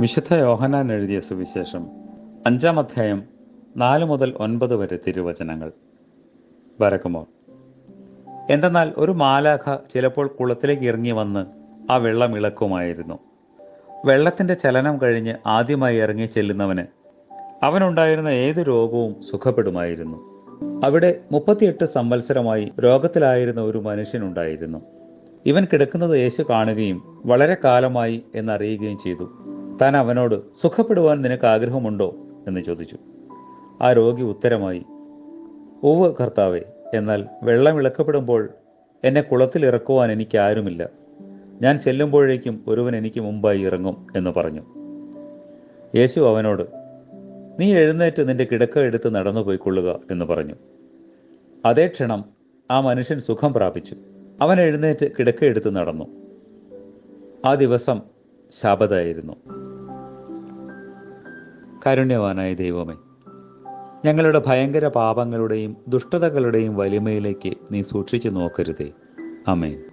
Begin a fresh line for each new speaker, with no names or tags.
വിശുദ്ധ യോഹനാൻ എഴുതിയ സുവിശേഷം. അഞ്ചാം അധ്യായം നാല് മുതൽ ഒൻപത് വരെ തിരുവചനങ്ങൾ. വരക്കുമോ? എന്തെന്നാൽ ഒരു മാലാഖ ചിലപ്പോൾ കുളത്തിലേക്ക് ഇറങ്ങി വന്ന് ആ വെള്ളം ഇളക്കുമായിരുന്നു. വെള്ളത്തിന്റെ ചലനം കഴിഞ്ഞ് ആദ്യമായി ഇറങ്ങി ചെല്ലുന്നവന് അവനുണ്ടായിരുന്ന ഏത് രോഗവും സുഖപ്പെടുമായിരുന്നു. അവിടെ മുപ്പത്തിയെട്ട് സംവത്സരമായി രോഗത്തിലായിരുന്ന ഒരു മനുഷ്യനുണ്ടായിരുന്നു. ഇവൻ കിടക്കുന്നത് യേശു കാണുകയും വളരെ കാലമായി എന്നറിയുകയും ചെയ്തു. താൻ അവനോട് സുഖപ്പെടുവാൻ നിനക്ക് ആഗ്രഹമുണ്ടോ? എന്ന് ചോദിച്ചു. ആ രോഗി ഉത്തരമായി ഉവ് കർത്താവെ എന്നാൽ വെള്ളം ഇളക്കപ്പെടുമ്പോൾ എന്നെ കുളത്തിൽ ഇറക്കുവാൻ എനിക്ക് ആരുമില്ല. ഞാൻ ചെല്ലുമ്പോഴേക്കും ഒരുവൻ എനിക്ക് മുമ്പായി ഇറങ്ങും എന്ന് പറഞ്ഞു. യേശു അവനോട് നീ എഴുന്നേറ്റ് നിന്റെ കിടക്ക എടുത്ത് നടന്നു പോയിക്കൊള്ളുക എന്ന് പറഞ്ഞു. അതേ ക്ഷണം ആ മനുഷ്യൻ സുഖം പ്രാപിച്ചു. അവൻ എഴുന്നേറ്റ് കിടക്ക എടുത്ത് നടന്നു. ആ ദിവസം ശാപതായിരുന്നു. കാരുണ്യവാനായ ദൈവമേ ഞങ്ങളുടെ ഭയങ്കര പാപങ്ങളുടെയും ദുഷ്ടതകളുടെയും വലിമയിലേക്ക് നീ സൂക്ഷിച്ചു നോക്കരുതേ. അമേൻ